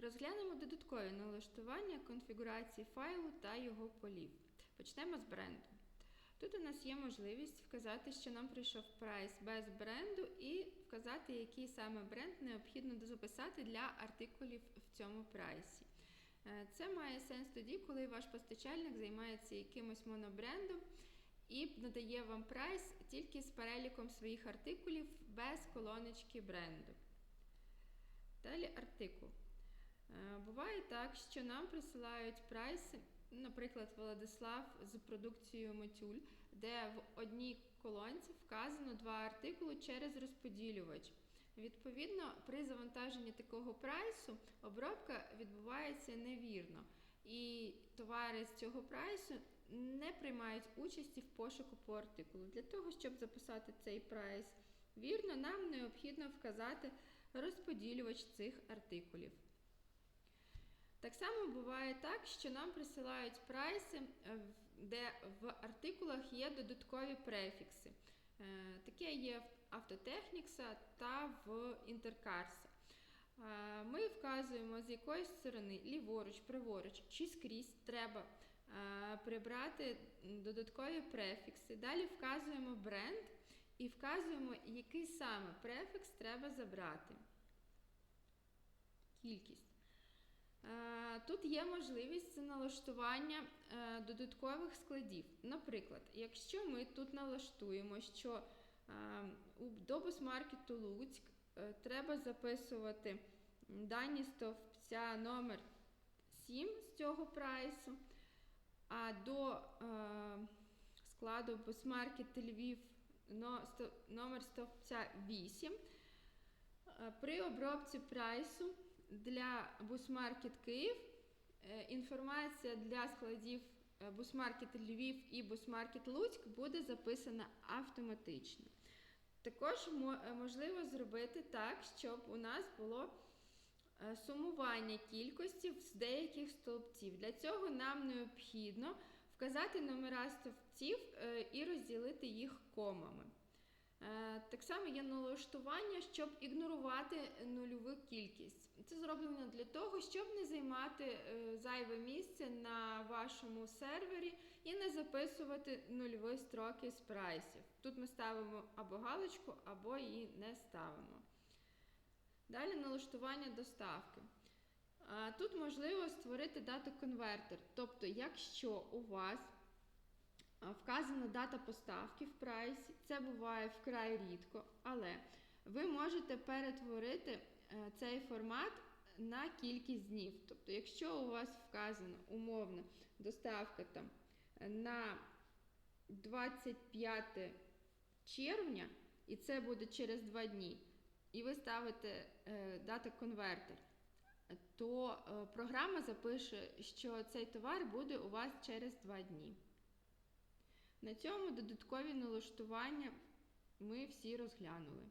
Розглянемо додаткові налаштування конфігурації файлу та його полів. Почнемо з бренду. Тут у нас є можливість вказати, що нам прийшов прайс без бренду, і вказати, який саме бренд необхідно записати для артикулів в цьому прайсі. Е, Це має сенс тоді, коли ваш постачальник займається якимось монобрендом і надає вам прайс тільки з переліком своїх артикулів без колоночки бренду. Далі артикул. Е, Буває так, що нам присилають прайси, наприклад, Владислав з продукцією Матюль, де в одній колонці вказано два артикули через розподілювач. Відповідно, при завантаженні такого прайсу обробка відбувається невірно, і товари з цього прайсу не приймають участі в пошуку по артикулу. Для того, щоб записати цей прайс вірно, нам необхідно вказати розподілювач цих артикулів. Так само буває так, що нам присилають прайси, е, де в артикулах є додаткові префікси. Е, Таке є в Автотехнікса та в Інтеркарса. Е, Ми вказуємо з якої сторони, ліворуч, праворуч чи скрізь треба прибрати додаткові префікси. Далі вказуємо бренд і вказуємо, який саме префікс треба забрати. Кількість. Е, Тут є можливість налаштування е, додаткових складів. Наприклад, якщо ми тут налаштуємо, що е, до бусмаркету Луцьк треба записувати дані стовпця номер 7 з цього прайсу, а до складу бусмаркет Львів номер стовпця 8 Е, При обробці прайсу для Бусмаркет Київ е, інформація для складів е, Бусмаркет Львів і Бусмаркет Луцьк буде записана автоматично. Також е, можливо зробити так, щоб у нас було сумування кількості з деяких стовпців. Для цього нам необхідно вказати номера стовпців і розділити їх комами. Е, Так само є налаштування, щоб ігнорувати нульову кількість. Це зроблено для того, щоб не займати е, зайве місце на вашому сервері і не записувати нульові строки з прайсів. Тут ми ставимо або галочку, або її не ставимо. Далі налаштування доставки. Тут можливо створити дату-конвертер. Тобто, якщо у вас вказана дата поставки в прайсі, це буває вкрай рідко, але ви можете перетворити е, цей формат на кількість днів. Тобто, якщо у вас вказано умовно доставка там е, на 25 червня, і це буде через 2 дні, і ви ставите е, дата конвертер, то програма запише, що цей товар буде у вас через 2 дні. На цьому додаткові налаштування ми всі розглянули.